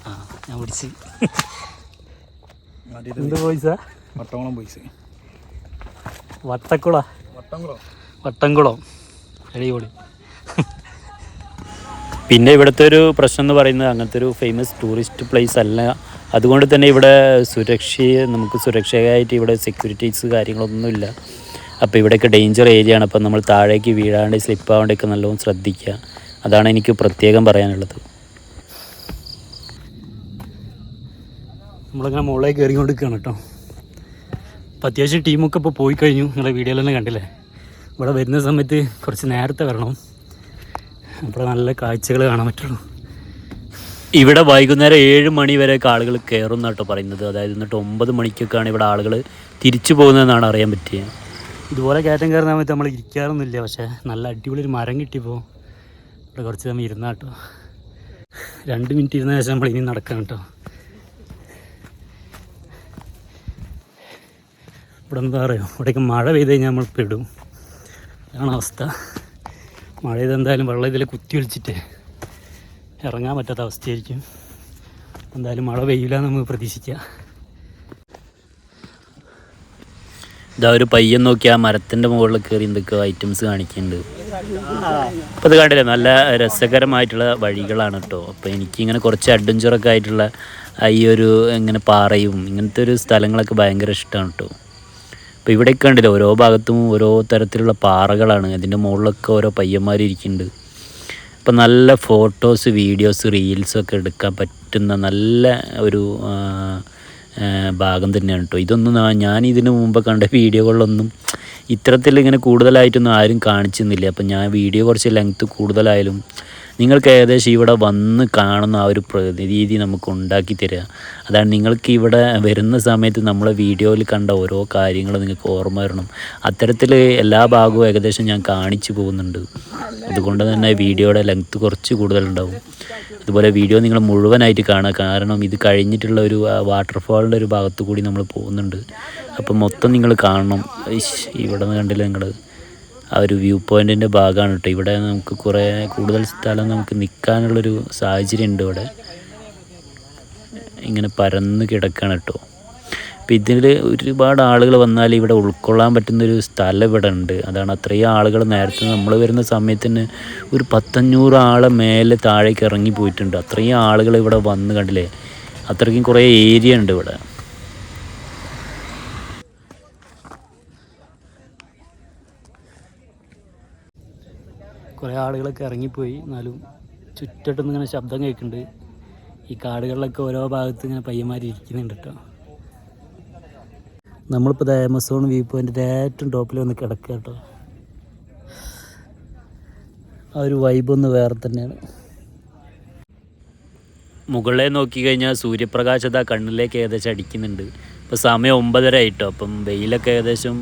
ആ ഞാൻ പിടിച്ച്. എന്ത് പോയിസ വട്ടംകുളം പോയിസ് വട്ടക്കുള? വട്ടംകുളം. വട്ടംകുളം. അടിപൊളി. പിന്നെ ഇവിടുത്തെ ഒരു പ്രശ്നം എന്ന് പറയുന്നത് അങ്ങനത്തെ ഒരു ഫേമസ് ടൂറിസ്റ്റ് പ്ലേസ് അല്ല. അതുകൊണ്ട് തന്നെ ഇവിടെ സുരക്ഷയെ നമുക്ക് സുരക്ഷയായിട്ട് ഇവിടെ സെക്യൂരിറ്റീസ് കാര്യങ്ങളൊന്നുമില്ല അപ്പോൾ ഇവിടെയൊക്കെ ഡേഞ്ചർ ഏരിയ ആണ്. അപ്പോൾ നമ്മൾ താഴേക്ക് വീഴാണ്ട് സ്ലിപ്പ് ആവാണ്ടൊക്കെ നല്ലോണം ശ്രദ്ധിക്കുക. അതാണ് എനിക്ക് പ്രത്യേകം പറയാനുള്ളത്. നമ്മളിങ്ങനെ മുകളിലേക്ക് കയറിക്കൊണ്ടിരിക്കുകയാണ് കേട്ടോ. അപ്പോൾ അത്യാവശ്യം ടീമൊക്കെ ഇപ്പോൾ പോയി കഴിഞ്ഞു. നിങ്ങളെ വീഡിയോയിൽ തന്നെ കണ്ടില്ലേ? ഇവിടെ വരുന്ന സമയത്ത് കുറച്ച് നേരത്തെ വരണം. അപ്പോൾ നല്ല കാഴ്ചകൾ കാണാൻ പറ്റുള്ളൂ. ഇവിടെ വൈകുന്നേരം ഏഴ് മണി വരെയൊക്കെ ആളുകൾ കയറും കേട്ടോ പറയുന്നത്. അതായത് എന്നിട്ട് ഒമ്പത് മണിക്കൊക്കെയാണ് ഇവിടെ ആളുകൾ തിരിച്ചു പോകുന്നതെന്നാണ് അറിയാൻ പറ്റിയത്. ഇതുപോലെ കയറ്റം കയറുന്ന സമയത്ത് നമ്മൾ ഇരിക്കാറൊന്നുമില്ല. പക്ഷേ നല്ല അടിപൊളി ഒരു മരം കിട്ടിയപ്പോൾ ഇവിടെ കുറച്ച് സമയം ഇരുന്ന കേട്ടോ. രണ്ട് മിനിറ്റ് ഇരുന്ന ശേഷം നമ്മൾ ഇനി നടക്കാം കേട്ടോ. ഇവിടെ എന്താ പറയുക ഇവിടേക്ക് മഴ പെയ്ത് കഴിഞ്ഞാൽ നമ്മൾ പെടും. അതാണ് അവസ്ഥ. മഴ ചെയ്ത് എന്തായാലും വെള്ളം ഇതിൽ കുത്തി ഒളിച്ചിട്ട് ഇറങ്ങാൻ പറ്റാത്ത അവസ്ഥയായിരിക്കും. എന്തായാലും മഴ പെയ്യില്ല നമുക്ക് പ്രതീക്ഷിക്കാം. ഇതാ ഒരു പയ്യൻ നോക്കി ആ മരത്തിന്റെ മുകളിൽ കയറി എന്തൊക്കെയോ ഐറ്റംസ് കാണിക്കുന്നുണ്ട്. അപ്പോൾ ഇത് കണ്ടില്ലേ നല്ല രസകരമായിട്ടുള്ള വഴികളാണ് കേട്ടോ അപ്പോൾ എനിക്കിങ്ങനെ കുറച്ച് അഡ്വഞ്ചറൊക്കെ ആയിട്ടുള്ള ഈ ഒരു ഇങ്ങനെ പാറയും ഇങ്ങനത്തെ ഒരു സ്ഥലങ്ങളൊക്കെ ഭയങ്കര ഇഷ്ടമാണ് കേട്ടോ അപ്പോൾ ഇവിടെയൊക്കെ കണ്ടില്ലേ ഓരോ ഭാഗത്തും ഓരോ തരത്തിലുള്ള പാറകളാണ്. അതിന്റെ മുകളിലൊക്കെ ഓരോ പയ്യന്മാർ ഇരിക്കുന്നുണ്ട് അപ്പോൾ നല്ല ഫോട്ടോസ് വീഡിയോസ് റീൽസൊക്കെ എടുക്കാൻ പറ്റുന്ന നല്ല ഒരു ഭാഗം തന്നെയാണ് കേട്ടോ ഇതൊന്നും ഞാൻ ഇതിനു മുമ്പ് കണ്ട വീഡിയോകളിലൊന്നും ഇത്തരത്തിൽ ഇങ്ങനെ കൂടുതലായിട്ടൊന്നും ആരും കാണിച്ചിരുന്നില്ല. അപ്പം ഞാൻ വീഡിയോ കുറച്ച് ലെങ്ത്ത് കൂടുതലായാലും നിങ്ങൾക്ക് ഏകദേശം ഇവിടെ വന്ന് കാണുന്ന ആ ഒരു പ്രതീതി നമുക്ക് ഉണ്ടാക്കി തരിക. അതാണ് നിങ്ങൾക്ക് ഇവിടെ വരുന്ന സമയത്ത് നമ്മളെ വീഡിയോയിൽ കണ്ട ഓരോ കാര്യങ്ങളും നിങ്ങൾക്ക് ഓർമ്മ വരണം. അത്തരത്തിൽ എല്ലാ ഭാഗവും ഏകദേശം ഞാൻ കാണിച്ചു പോകുന്നുണ്ട്. അതുകൊണ്ട് തന്നെ വീഡിയോയുടെ ലെങ്ത്ത് കുറച്ച് കൂടുതലുണ്ടാവും. അതുപോലെ വീഡിയോ നിങ്ങൾ മുഴുവനായിട്ട് കാണുക. കാരണം ഇത് കഴിഞ്ഞിട്ടുള്ള ഒരു വാട്ടർഫാളിന്റെ ഒരു ഭാഗത്തു കൂടി നമ്മൾ പോകുന്നുണ്ട്. അപ്പം മൊത്തം നിങ്ങൾ കാണണം. ഇവിടെ നിന്ന് കണ്ടില്ല നിങ്ങൾ ആ ഒരു വ്യൂ പോയിന്റിന്റെ ഭാഗമാണ് കേട്ടോ ഇവിടെ നമുക്ക് കുറേ കൂടുതൽ സ്ഥലം നമുക്ക് നിൽക്കാനുള്ളൊരു സാഹചര്യം ഉണ്ട് ഇവിടെ. ഇങ്ങനെ പരന്ന് കിടക്കുകയാണ് കേട്ടോ അപ്പോൾ ഇതിൽ ഒരുപാട് ആളുകൾ വന്നാൽ ഇവിടെ ഉൾക്കൊള്ളാൻ പറ്റുന്നൊരു സ്ഥലം ഇവിടെ ഉണ്ട്. അതാണ് അത്രയും ആളുകൾ നേരത്തെ നമ്മൾ വരുന്ന സമയത്തിന് ഒരു പത്തഞ്ഞൂറ് ആളെ മേലെ താഴേക്ക് ഇറങ്ങി പോയിട്ടുണ്ട്. അത്രയും ആളുകൾ ഇവിടെ വന്ന് കണ്ടില്ലേ? അത്രയ്ക്കും കുറേ ഏരിയ ഉണ്ട് ഇവിടെ. കുറേ ആളുകളൊക്കെ ഇറങ്ങിപ്പോയി. എന്നാലും ചുറ്റട്ടൊന്നും ഇങ്ങനെ ശബ്ദം കേൾക്കുന്നുണ്ട് ഈ കാടുകളിലൊക്കെ ഓരോ ഭാഗത്ത് ഇങ്ങനെ പയ്യന്മാർ ഇരിക്കുന്നുണ്ട് കേട്ടോ നമ്മളിപ്പോൾ ആമസോൺ വ്യൂ പോയിന്റിന്റെ ഏറ്റവും ടോപ്പിൽ വന്ന് കിടക്കുക കേട്ടോ ആ ഒരു വൈബ് ഒന്ന് വേറെ തന്നെയാണ്. മുകളിലെ നോക്കി കഴിഞ്ഞാൽ സൂര്യപ്രകാശത കണ്ണിലേക്ക് ഏകദേശം അടിക്കുന്നുണ്ട്. ഇപ്പോൾ സമയം ഒമ്പതര ആയിട്ടോ. അപ്പം വെയിലൊക്കെ ഏകദേശം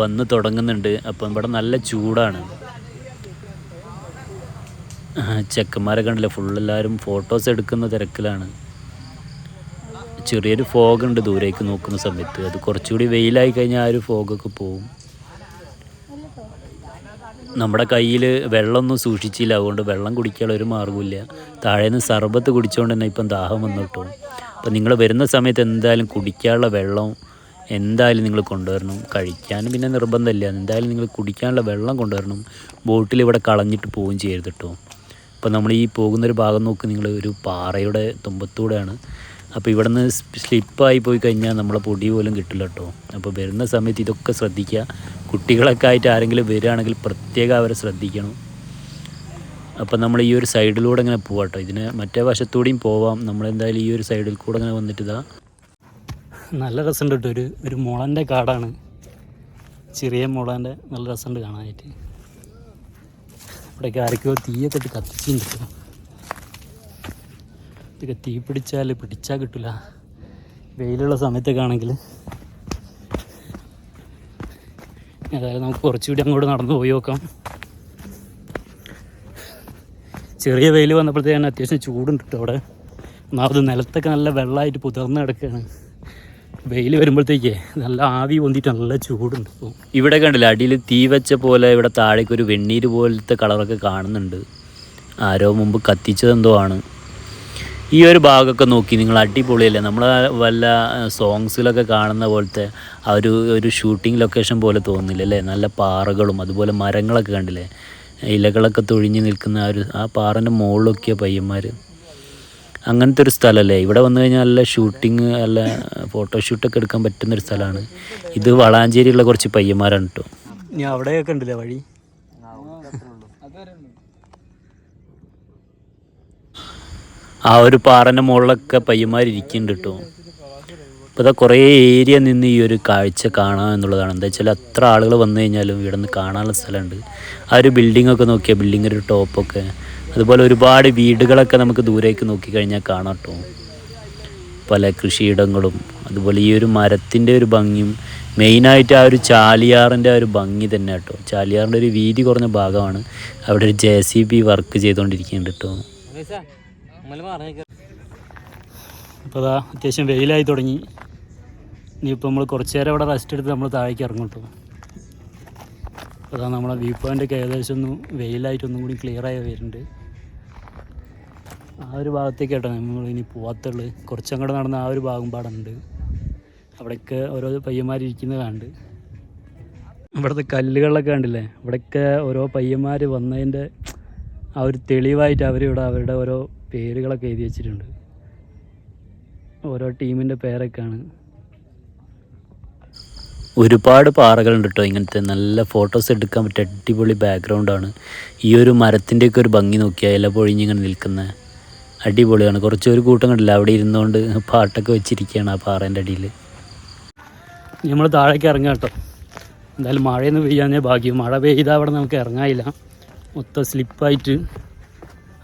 വന്ന് തുടങ്ങുന്നുണ്ട്. അപ്പം ഇവിടെ നല്ല ചൂടാണ്. ചെക്കന്മാരെ കണ്ടില്ല? ഫുൾ എല്ലാവരും ഫോട്ടോസ് എടുക്കുന്ന തിരക്കിലാണ്. ചെറിയൊരു ഫോഗ് ഉണ്ട് ദൂരേക്ക് നോക്കുന്ന സമയത്ത്. അത് കുറച്ചുകൂടി വെയിലായി കഴിഞ്ഞാൽ ആ ഒരു ഫോഗൊക്കെ പോവും. നമ്മുടെ കയ്യിൽ വെള്ളമൊന്നും സൂക്ഷിച്ചില്ല. അതുകൊണ്ട് വെള്ളം കുടിക്കാനുള്ള ഒരു മാർഗമില്ല താഴേന്ന് സർബത്ത് കുടിച്ചുകൊണ്ട് തന്നെ ഇപ്പം ദാഹം വന്നു കിട്ടും. അപ്പം നിങ്ങൾ വരുന്ന സമയത്ത് എന്തായാലും കുടിക്കാനുള്ള വെള്ളം എന്തായാലും നിങ്ങൾ കൊണ്ടുവരണം. കഴിക്കാനും പിന്നെ നിർബന്ധമില്ല. എന്തായാലും നിങ്ങൾ കുടിക്കാനുള്ള വെള്ളം കൊണ്ടുവരണം. ബോട്ടിൽ ഇവിടെ കളഞ്ഞിട്ട് പോവുകയും ചെയ്യരുത് അപ്പോൾ നമ്മൾ ഈ പോകുന്നൊരു ഭാഗം നോക്ക് നിങ്ങൾ ഒരു പാറയുടെ തുമ്പത്തൂടെയാണ്. അപ്പോൾ ഇവിടെ നിന്ന് സ്ലിപ്പായി പോയി കഴിഞ്ഞാൽ നമ്മളെ പൊടി പോലും കിട്ടില്ല കേട്ടോ. അപ്പോൾ വരുന്ന സമയത്ത് ഇതൊക്കെ ശ്രദ്ധിക്കുക. കുട്ടികളൊക്കെ ആയിട്ട് ആരെങ്കിലും വരികയാണെങ്കിൽ പ്രത്യേകം അവരെ ശ്രദ്ധിക്കണം. അപ്പം നമ്മൾ ഈ ഒരു സൈഡിലൂടെ ഇങ്ങനെ പോവാം കേട്ടോ. ഇതിന് മറ്റേ വശത്തൂടെയും പോവാം. നമ്മളെന്തായാലും ഈ ഒരു സൈഡിൽ കൂടെ ഇങ്ങനെ വന്നിട്ട് ഇതാ. നല്ല രസമുണ്ട് കേട്ടോ. ഒരു ഒരു മുളന്റെ കാടാണ്. ചെറിയ മുളന്റെ നല്ല രസമുണ്ട് കാണാനായിട്ട്. ഇവിടെയൊക്കെ ആരൊക്കെയോ തീയൊക്കെ ഇട്ട് കത്തിച്ചിട്ടുണ്ട്. ഇതൊക്കെ തീ പിടിച്ചാൽ പിടിച്ചാൽ കിട്ടില്ല വെയിലുള്ള സമയത്തൊക്കെ ആണെങ്കിൽ ഏതായാലും നമുക്ക് കുറച്ചുകൂടി അങ്ങോട്ട് നടന്നു പോയി നോക്കാം. ചെറിയ വെയിൽ വന്നപ്പോഴത്തേക്ക് അത്യാവശ്യം ചൂടുണ്ട് കേട്ടോ അവിടെ. ഒന്നാമത് നിലത്തൊക്കെ നല്ല വെള്ളമായിട്ട് പുതിർന്ന് കിടക്കുകയാണ്. വെയിൽ വരുമ്പോഴത്തേക്കേ നല്ല ആവി പൊന്തിട്ട് നല്ല ചൂടുണ്ട്. ഇവിടെ കണ്ടില്ല അടിയിൽ തീ വെച്ച പോലെ ഇവിടെ താഴേക്ക് ഒരു വെണ്ണീര് പോലത്തെ കളറൊക്കെ കാണുന്നുണ്ട്. ആരോ മുമ്പ് കത്തിച്ചതെന്തോ ആണ്. ഈ ഒരു ഭാഗമൊക്കെ നോക്കി നിങ്ങൾ അടിപൊളിയല്ലേ? നമ്മൾ വല്ല സോങ്സിലൊക്കെ കാണുന്ന പോലത്തെ ആ ഒരു ഒരു ഷൂട്ടിംഗ് ലൊക്കേഷൻ പോലെ തോന്നുന്നില്ല അല്ലേ? നല്ല പാറകളും അതുപോലെ മരങ്ങളൊക്കെ കണ്ടില്ലേ? ഇലകളൊക്കെ തൊഴിഞ്ഞ് നിൽക്കുന്ന ആ ഒരു ആ പാറന്റെ മുകളിലൊക്കെയാണ് പയ്യന്മാർ അങ്ങനത്തെ ഒരു സ്ഥലമല്ലേ? ഇവിടെ വന്നു കഴിഞ്ഞാൽ നല്ല ഷൂട്ടിങ് നല്ല ഫോട്ടോഷൂട്ടൊക്കെ എടുക്കാൻ പറ്റുന്ന ഒരു സ്ഥലമാണ്. ഇത് വളാഞ്ചേരിയുള്ള കുറച്ച് പയ്യന്മാരാണ് കേട്ടോ ഞാൻ അവിടെയൊക്കെ ഉണ്ടല്ലേ വഴി? ആ ഒരു പാറന്റെ മുകളിലൊക്കെ പയ്യന്മാരിക്കുന്നുണ്ട് കേട്ടോ അപ്പോൾ ഇതാ കുറേ ഏരിയ നിന്ന് ഈ ഒരു കാഴ്ച കാണാം എന്നുള്ളതാണ്. എന്താ വെച്ചാൽ അത്ര ആളുകൾ വന്നു കഴിഞ്ഞാലും ഇവിടെ നിന്ന് കാണാനുള്ള സ്ഥലമുണ്ട്. ആ ഒരു ബിൽഡിംഗ് ഒക്കെ നോക്കിയാൽ ബിൽഡിങ്ങിന്റെ ഒരു ടോപ്പൊക്കെ അതുപോലെ ഒരുപാട് വീടുകളൊക്കെ നമുക്ക് ദൂരേക്ക് നോക്കിക്കഴിഞ്ഞാൽ കാണാം കേട്ടോ പല കൃഷിയിടങ്ങളും അതുപോലെ ഈ ഒരു മരത്തിന്റെ ഒരു ഭംഗിയും മെയിനായിട്ട് ആ ഒരു ചാലിയാറിന്റെ ആ ഒരു ഭംഗി തന്നെ കേട്ടോ ചാലിയാറിന്റെ ഒരു വീതി കുറഞ്ഞ ഭാഗമാണ് അവിടെ ഒരു ജെ സി ബി വർക്ക് ചെയ്തുകൊണ്ടിരിക്കുന്നുണ്ട് കേട്ടോ അപ്പോൾ അതാ അത്യാവശ്യം വെയിലായി തുടങ്ങി. ഇനിയിപ്പോൾ നമ്മൾ കുറച്ച് നേരം അവിടെ റെസ്റ്റ് എടുത്ത് നമ്മൾ താഴേക്ക് ഇറങ്ങും കേട്ടോ അപ്പോൾ അതാ നമ്മളെ വ്യൂ പോയിന്റൊക്കെ ഏകദേശം ഒന്ന് വെയിലായിട്ടൊന്നും കൂടി ക്ലിയറായി വരുന്നുണ്ട്. ആ ഒരു ഭാഗത്തേക്ക് നമ്മൾ ഇനി പോവാത്തുള്ളൂ. കുറച്ചങ്ങോട്ട് നടന്ന ആ ഒരു ഭാഗം പാടുണ്ട്. അവിടെയൊക്കെ ഓരോ പയ്യന്മാർ ഇരിക്കുന്നത് കണ്ട് ഇവിടുത്തെ കല്ലുകളിലൊക്കെ കണ്ടില്ലേ? ഇവിടെയൊക്കെ ഓരോ പയ്യന്മാർ വന്നതിന്റെ ആ ഒരു തെളിവായിട്ട് അവരിവിടെ അവരുടെ ഓരോ പേരുകളൊക്കെ എഴുതി വെച്ചിട്ടുണ്ട്. ഓരോ ടീമിന്റെ പേരൊക്കെയാണ്. ഒരുപാട് പാറകളുണ്ട് കേട്ടോ ഇങ്ങനത്തെ നല്ല ഫോട്ടോസ് എടുക്കാൻ പറ്റിയ അടിപൊളി ബാക്ക്ഗ്രൗണ്ടാണ് ഈ ഒരു മരത്തിന്റെയൊക്കെ ഒരു ഭംഗി നോക്കിയാൽ ഇല പൊഴിഞ്ഞിങ്ങനെ നിൽക്കുന്ന. അടിപൊളിയാണ്. കുറച്ച് ഒരു കൂട്ടം കണ്ടില്ല. അവിടെ ഇരുന്നുകൊണ്ട് പാട്ടൊക്കെ വെച്ചിരിക്കുകയാണ് ആ പാറേന്റെ അടിയിൽ. നമ്മൾ താഴേക്ക് ഇറങ്ങാം കേട്ടോ. എന്തായാലും മഴയൊന്നും പെയ്യാന്നേ ഭാഗ്യം. മഴ പെയ്താൽ അവിടെ നമുക്ക് ഇറങ്ങാനില്ല. മൊത്തം സ്ലിപ്പായിട്ട്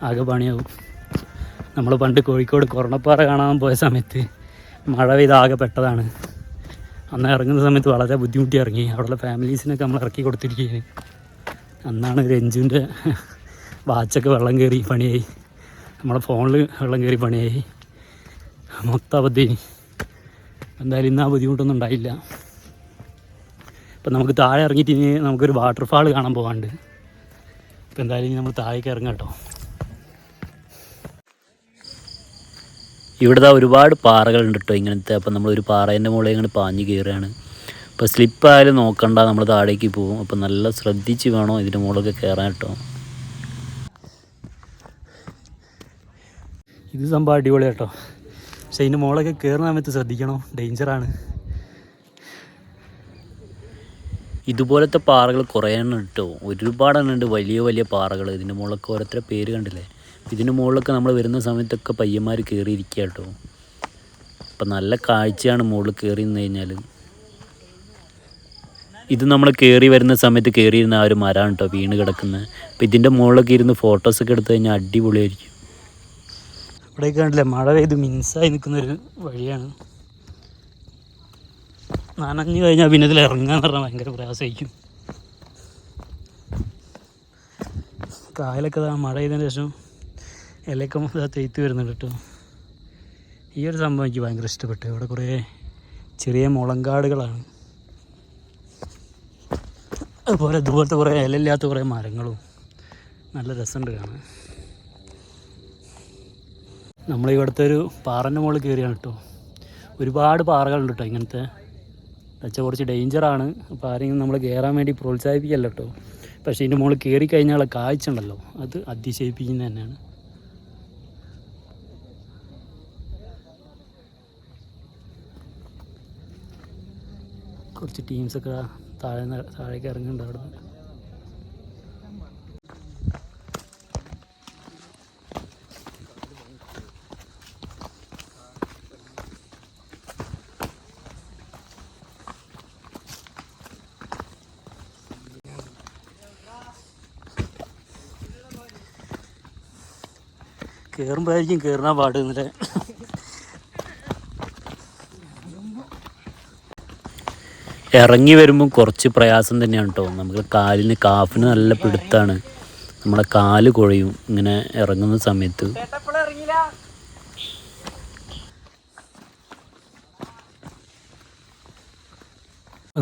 ആകെ പണിയാവും. നമ്മൾ പണ്ട് കോഴിക്കോട് കൊറണപ്പാറ കാണാൻ പോയ സമയത്ത് മഴ പെയ്ത് ആകെ പെട്ടതാണ്. അന്ന് ഇറങ്ങുന്ന സമയത്ത് വളരെ ബുദ്ധിമുട്ടി ഇറങ്ങി. അവിടെയുള്ള ഫാമിലീസിനൊക്കെ നമ്മൾ ഇറക്കി കൊടുത്തിരിക്കുകയാണ്. അന്നാണ് രഞ്ജുവിന്റെ വാച്ചൊക്കെ വെള്ളം കയറി പണിയായി. നമ്മളെ ഫോണിൽ വെള്ളം കയറി പണിയായി. മൊത്തം അവധി. എന്തായാലും ഇന്ന് ആ ബുദ്ധിമുട്ടൊന്നും ഉണ്ടായില്ല. ഇപ്പം നമുക്ക് താഴെ ഇറങ്ങിയിട്ട് ഇനി നമുക്കൊരു വാട്ടർഫാൾ കാണാൻ പോകാണ്ട് ഇപ്പം എന്തായാലും ഇനി നമ്മൾ താഴേക്ക് ഇറങ്ങാം കേട്ടോ. ഇവിടുത്തെ ഒരുപാട് പാറകളുണ്ട് കേട്ടോ ഇങ്ങനത്തെ. അപ്പം നമ്മൾ ഒരു പാറേന്റെ മുകളിൽ ഇങ്ങനെ പാഞ്ഞ് കയറുകയാണ്. അപ്പോൾ സ്ലിപ്പായാലും നോക്കണ്ട നമ്മൾ താഴേക്ക് പോകും. അപ്പം നല്ല ശ്രദ്ധിച്ച് വേണം ഇതിന്റെ മുകളിലൊക്കെ കയറാൻ കേട്ടോ. ഇത് സംഭവം അടിപൊളി കേട്ടോ. പക്ഷേ ഇതിന്റെ മോളൊക്കെ കയറുന്ന സമയത്ത് ശ്രദ്ധിക്കണം. ഡേഞ്ചറാണ് ഇതുപോലത്തെ പാറകൾ കുറേ എണ്ണം കിട്ടോ. ഒരുപാട് എണ്ണം ഉണ്ട്. വലിയ വലിയ പാറകൾ. ഇതിന്റെ മുകളിലൊക്കെ ഓരോരുത്തര പേര് കണ്ടില്ലേ? ഇതിന്റെ മുകളിലൊക്കെ നമ്മൾ വരുന്ന സമയത്തൊക്കെ പയ്യന്മാർ കയറിയിരിക്കുക കേട്ടോ. അപ്പം നല്ല കാഴ്ചയാണ് മുകളിൽ കയറി നിന്ന് കഴിഞ്ഞാൽ. ഇത് നമ്മൾ കയറി വരുന്ന സമയത്ത് കയറിയിരുന്ന ആ ഒരു മരമാണ് കേട്ടോ. വീണ് കിടക്കുന്നത്. അപ്പം ഇതിന്റെ മുകളിലൊക്കെ ഇരുന്ന് ഫോട്ടോസൊക്കെ എടുത്തു കഴിഞ്ഞാൽ അടിപൊളിയായിരിക്കും. ഇവിടെയൊക്കെ കണ്ടില്ലേ മഴ പെയ്ത് മിൻസായി നിൽക്കുന്നൊരു വഴിയാണ്. നനഞ്ഞു കഴിഞ്ഞാൽ പിന്നെ ഇതിൽ ഇറങ്ങാന്ന് പറഞ്ഞാൽ ഭയങ്കര പ്രയാസമായിരിക്കും. കായലൊക്കെ മഴ ചെയ്തതിന് ശേഷം ഇലയൊക്കെ തേത്ത് വരുന്നുണ്ട് കേട്ടോ. ഈ ഒരു സംഭവം എനിക്ക് ഭയങ്കര ഇഷ്ടപ്പെട്ടു. ഇവിടെ കുറേ ചെറിയ മുളങ്കാടുകളാണ്. അതുപോലെ ഇതുപോലത്തെ കുറേ ഇലയില്ലാത്ത കുറേ മരങ്ങളും നല്ല രസമുണ്ട് കാണാൻ. നമ്മൾ ഇവിടുത്തെ ഒരു പാറന്റെ മുകളിൽ കയറിയാണ് കേട്ടോ ഒരുപാട് പാറകളുണ്ട് കേട്ടോ ഇങ്ങനത്തെ. വെച്ച കുറച്ച് ഡേഞ്ചറാണ് അപ്പോൾ ആരെങ്കിലും നമ്മൾ കയറാൻ വേണ്ടി പ്രോത്സാഹിപ്പിക്കല്ല കേട്ടോ പക്ഷേ ഇതിന്റെ മുകളിൽ കയറി കഴിഞ്ഞാൽ കാഴ്ച ഉണ്ടല്ലോ. അത് അതിശയിപ്പിക്കുന്നത് തന്നെയാണ്. കുറച്ച് ടീംസൊക്കെ താഴെ താഴേക്ക് ഇറങ്ങുന്നുണ്ട് അവിടെ കയറുമ്പോഴായിരിക്കും കയറാൻ പാട് ഇറങ്ങി വരുമ്പോൾ കുറച്ച് പ്രയാസം തന്നെയാണ് കേട്ടോ. നമുക്ക് കാലിന് കാഫിന് നല്ല പിടുത്താണ്. നമ്മളെ കാൽ കുഴയും ഇങ്ങനെ ഇറങ്ങുന്ന സമയത്ത്.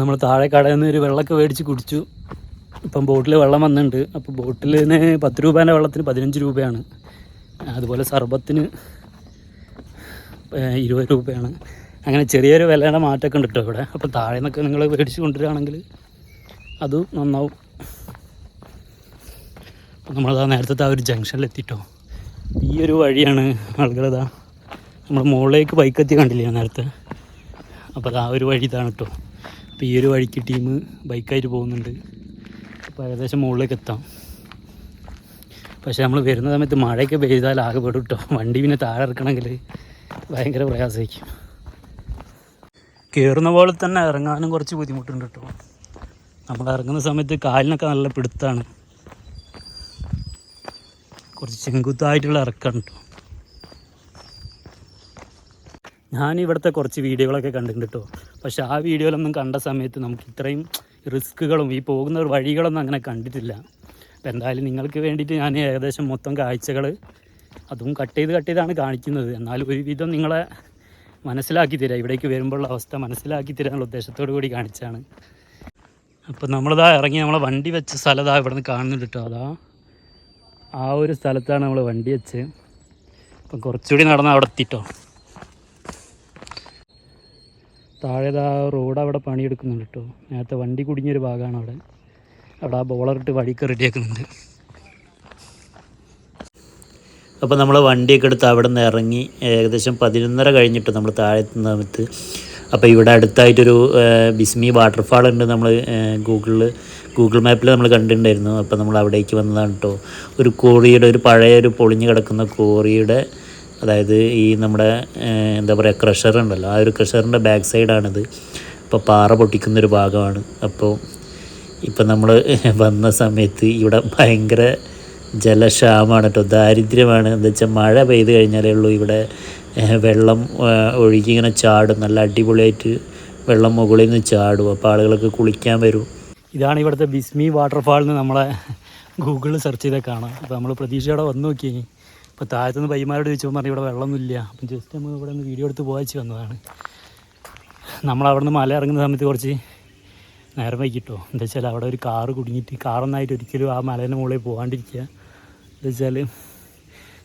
നമ്മൾ താഴെ കടയിൽ നിന്ന് ഒരു വെള്ളമൊക്കെ മേടിച്ച് കുടിച്ചു. ഇപ്പം ബോട്ടിൽ വെള്ളം വന്നിട്ടുണ്ട്. അപ്പോൾ ബോട്ടിലിന് പത്ത് രൂപേന്റെ വെള്ളത്തിന് പതിനഞ്ച് രൂപയാണ്. അതുപോലെ സർബത്തിന് ഇരുപത് രൂപയാണ്. അങ്ങനെ ചെറിയൊരു വിലയുടെ മാറ്റമൊക്കെ ഉണ്ട് കേട്ടോ ഇവിടെ. അപ്പോൾ താഴെ നിന്നൊക്കെ നിങ്ങൾ മേടിച്ച് കൊണ്ടുവരികയാണെങ്കിൽ അത് നന്നാവും. അപ്പോൾ നമ്മളതാ നേരത്തെ ആ ഒരു ജംഗ്ഷനിൽ എത്തിട്ടോ. ഈ ഒരു വഴിയാണ് ആളുകളതാ നമ്മൾ മുകളിലേക്ക് ബൈക്ക് എത്തി കണ്ടില്ലേ നേരത്തെ? അപ്പോൾ ആ ഒരു വഴി ഇതാണ് കേട്ടോ. അപ്പോൾ ഈ ഒരു വഴിക്ക് ടീം ബൈക്കായിട്ട് പോകുന്നുണ്ട്. അപ്പോൾ ഏകദേശം മുകളിലേക്ക് എത്താം. പക്ഷേ നമ്മൾ വരുന്ന സമയത്ത് മഴയൊക്കെ പെയ്താൽ ആകെ പെടും കേട്ടോ വണ്ടി പിന്നെ താഴെ ഇറക്കണമെങ്കിൽ ഭയങ്കര പ്രയാസമായിരിക്കും. കയറുന്ന പോലെ തന്നെ ഇറങ്ങാനും കുറച്ച് ബുദ്ധിമുട്ടുണ്ട് കേട്ടോ. നമ്മൾ ഇറങ്ങുന്ന സമയത്ത് കാലിനൊക്കെ നല്ല പിടുത്താണ്. കുറച്ച് ചെങ്കുത്തായിട്ടുള്ള ഇറക്കാണ് കേട്ടോ ഞാൻ ഇവിടുത്തെ കുറച്ച് വീഡിയോകളൊക്കെ കണ്ടിട്ടുണ്ട് കേട്ടോ. പക്ഷെ ആ വീഡിയോയിലൊന്നും കണ്ട സമയത്ത് നമുക്ക് ഇത്രയും റിസ്ക്കുകളും ഈ പോകുന്ന വഴികളൊന്നും അങ്ങനെ കണ്ടിട്ടില്ല. അപ്പം എന്തായാലും നിങ്ങൾക്ക് വേണ്ടിയിട്ട് ഞാൻ ഏകദേശം മൊത്തം കാഴ്ചകൾ അതും കട്ട് ചെയ്ത് കട്ട് ചെയ്താണ് കാണിക്കുന്നത്. എന്നാലും ഒരുവിധം നിങ്ങളെ മനസ്സിലാക്കി തരാം. ഇവിടേക്ക് വരുമ്പോഴുള്ള അവസ്ഥ മനസ്സിലാക്കി തരാനുള്ള ഉദ്ദേശത്തോടു കൂടി കാണിച്ചാണ്. അപ്പം നമ്മളിതാ ഇറങ്ങി നമ്മളെ വണ്ടി വെച്ച സ്ഥലതാ ഇവിടെ നിന്ന് കാണുന്നുണ്ട് കേട്ടോ. അതാ ആ ഒരു സ്ഥലത്താണ് നമ്മൾ വണ്ടി വെച്ച്. അപ്പം കുറച്ചുകൂടി നടന്ന് അവിടെ എത്തിട്ടോ. താഴേതാ റോഡ് അവിടെ പണിയെടുക്കുന്നുണ്ട് കേട്ടോ. നേരത്തെ വണ്ടി കുടുങ്ങിയൊരു ഭാഗമാണ് അവിടെ. അവിടെ ആ ബോളറിട്ട് വഴിക്ക് റെഡിയാക്കുന്നുണ്ട്. അപ്പോൾ നമ്മൾ വണ്ടിയൊക്കെ എടുത്ത് അവിടെ നിന്ന് ഇറങ്ങി ഏകദേശം പതിനൊന്നര കഴിഞ്ഞിട്ട് നമ്മൾ താഴെ സമയത്ത്. അപ്പോൾ ഇവിടെ അടുത്തായിട്ടൊരു ബിസ്മി വാട്ടർഫാൾ ഉണ്ട് നമ്മൾ ഗൂഗിളിൽ ഗൂഗിൾ മാപ്പിൽ നമ്മൾ കണ്ടിട്ടുണ്ടായിരുന്നു. അപ്പോൾ നമ്മൾ അവിടേക്ക് വന്നതാണ് കേട്ടോ ഒരു കോറിയുടെ ഒരു പഴയ ഒരു പൊളിഞ്ഞു കിടക്കുന്ന കോറിയുടെ അതായത് ഈ നമ്മുടെ എന്താ പറയുക ക്രഷർ ഉണ്ടല്ലോ. ആ ഒരു ക്രഷറിന്റെ ബാക്ക് സൈഡാണിത് അപ്പോൾ പാറ പൊട്ടിക്കുന്നൊരു ഭാഗമാണ്. അപ്പോൾ ഇപ്പം നമ്മൾ വന്ന സമയത്ത് ഇവിടെ ഭയങ്കര ജലക്ഷാമമാണ് കേട്ടോ ദാരിദ്ര്യമാണ്. എന്താ വെച്ചാൽ മഴ പെയ്ത് കഴിഞ്ഞാലേ ഉള്ളൂ ഇവിടെ വെള്ളം ഒഴുകി ഇങ്ങനെ ചാടും. നല്ല അടിപൊളിയായിട്ട് വെള്ളം മുകളിൽ നിന്ന് ചാടും. അപ്പോൾ ആളുകൾക്ക് കുളിക്കാൻ വരും. ഇതാണ് ഇവിടുത്തെ ബിസ്മി വാട്ടർഫാൾ എന്ന് നമ്മളെ ഗൂഗിളിൽ സെർച്ച് ചെയ്താൽ കാണാം. അപ്പോൾ നമ്മൾ പ്രതീക്ഷയോടെ വന്ന് നോക്കി. അപ്പോൾ താഴത്തുനിന്ന് പയ്യന്മാരോട് ചോദിച്ചപ്പോൾ പറഞ്ഞു ഇവിടെ വെള്ളമൊന്നുമില്ല. അപ്പം ജസ്റ്റ് നമ്മൾ ഇവിടെ നിന്ന് വീഡിയോ എടുത്ത് പോയച്ച് വന്നതാണ്. നമ്മൾ അവിടെ നിന്ന് മല ഇറങ്ങുന്ന സമയത്ത് കുറച്ച് നേരം വൈകിട്ടോ? എന്താ വെച്ചാൽ അവിടെ ഒരു കാറ് കുടുങ്ങിയിട്ട് കാറൊന്നായിട്ട് ഒരിക്കലും ആ മലേന്റെ മുകളിൽ പോകാണ്ടിരിക്കുക എന്താ വെച്ചാൽ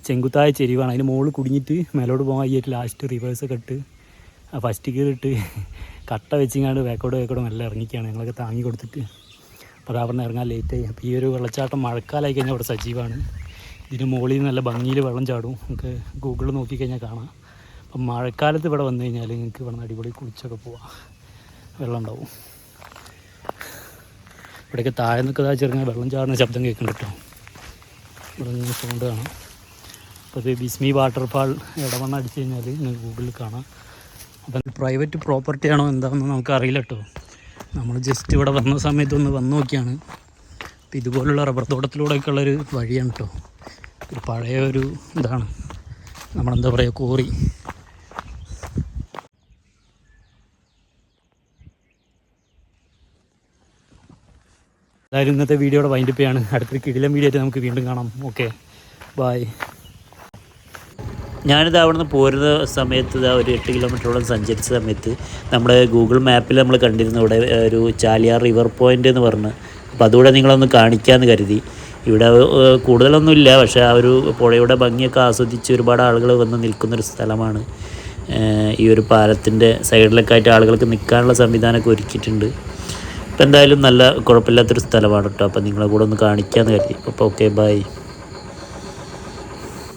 ചെങ്കുത്തായ ചെരിവാണ്. അതിന് മുകളിൽ കുടുങ്ങിയിട്ട് മേലോട്ട് പോകാൻ കഴിയായിട്ട് ലാസ്റ്റ് റിവേഴ്സൊക്കെ ഇട്ട് ആ ഫസ്റ്റ് ഗിയർ ഇട്ട് കട്ട വെച്ചിങ്ങാണ്ട് വേക്കോട് വേക്കോട് മെല്ലെ ഇറങ്ങിക്കുകയാണ് ഞങ്ങളൊക്കെ താങ്ങി കൊടുത്തിട്ട്. അപ്പോൾ അവിടെ നിന്ന് ഇറങ്ങാൻ ലേറ്റായി അപ്പോൾ ഈ ഒരു വെള്ളച്ചാട്ടം മഴക്കാലമായി കഴിഞ്ഞാൽ അവിടെ സജീവമാണ്. ഇതിന് മുകളിൽ നല്ല ഭംഗിയിൽ വെള്ളം ചാടും. നമുക്ക് ഗൂഗിളിൽ നോക്കിക്കഴിഞ്ഞാൽ കാണാം. അപ്പം മഴക്കാലത്ത് ഇവിടെ വന്നു കഴിഞ്ഞാൽ നിങ്ങൾക്ക് ഇവിടെ നിന്ന് അടിപൊളി കുളിച്ചൊക്കെ പോവാം. വെള്ളം ഉണ്ടാവും. ഇവിടെയൊക്കെ താഴെ നിൽക്കുന്ന ചെറുങ്ങനെ വെള്ളം ചാടുന്ന ശബ്ദം കേൾക്കുന്നുണ്ട് കേട്ടോ. ഇവിടെ നിന്ന് സൗണ്ട് കാണാം. അപ്പോൾ ഇത് ബിസ്മി വാട്ടർഫാൾ ഇടവണ്ണം അടിച്ചു കഴിഞ്ഞാൽ നിങ്ങൾക്ക് ഗൂഗിളിൽ കാണാം. അപ്പം പ്രൈവറ്റ് പ്രോപ്പർട്ടി ആണോ എന്താണെന്ന് നമുക്ക് അറിയില്ല കേട്ടോ. നമ്മൾ ജസ്റ്റ് ഇവിടെ വന്ന സമയത്തൊന്ന് വന്ന് നോക്കിയാണ്. അപ്പോൾ ഇതുപോലുള്ള റബ്ബർ തോട്ടത്തിലൂടെയൊക്കെ ഉള്ളൊരു വഴിയാണ് കേട്ടോ. ഒരു പഴയ ഒരു ഇതാണ്. നമ്മളെന്താ പറയുക കോറി എന്തായാലും ഇന്നത്തെ വീഡിയോയുടെ വൈൻഡപ്പ് ചെയ്യാണ് അടുത്തൊരു കിടിലം വീഡിയോ ആയിട്ട് നമുക്ക് വീണ്ടും കാണാം. ഓക്കെ ബായ് ഞാനിത് അവിടെ നിന്ന് പോരുന്ന സമയത്ത് ഇതാ ഒരു എട്ട് കിലോമീറ്ററോളം സഞ്ചരിച്ച സമയത്ത് നമ്മുടെ ഗൂഗിൾ മാപ്പിൽ നമ്മൾ കണ്ടിരുന്നു ഇവിടെ ഒരു ചാലിയാർ റിവർ പോയിന്റ് എന്ന് പറഞ്ഞ്. അപ്പോൾ അതുകൂടെ നിങ്ങളൊന്ന് കാണിക്കാമെന്ന് കരുതി. ഇവിടെ കൂടുതലൊന്നുമില്ല. പക്ഷേ ആ ഒരു പുഴയുടെ ഭംഗിയൊക്കെ ആസ്വദിച്ച് ഒരുപാട് ആളുകൾ വന്ന് നിൽക്കുന്നൊരു സ്ഥലമാണ്. ഈ ഒരു പാലത്തിന്റെ സൈഡിലൊക്കെ ആയിട്ട് ആളുകൾക്ക് നിൽക്കാനുള്ള സംവിധാനമൊക്കെ ഒരുക്കിയിട്ടുണ്ട്. അപ്പോൾ എന്തായാലും നല്ല കുഴപ്പമില്ലാത്തൊരു സ്ഥലമാണ് കേട്ടോ. അപ്പോൾ നിങ്ങളെ കൂടെ ഒന്ന് കാണിക്കാമെന്ന് കരുതി. അപ്പോൾ ഓക്കെ ബൈ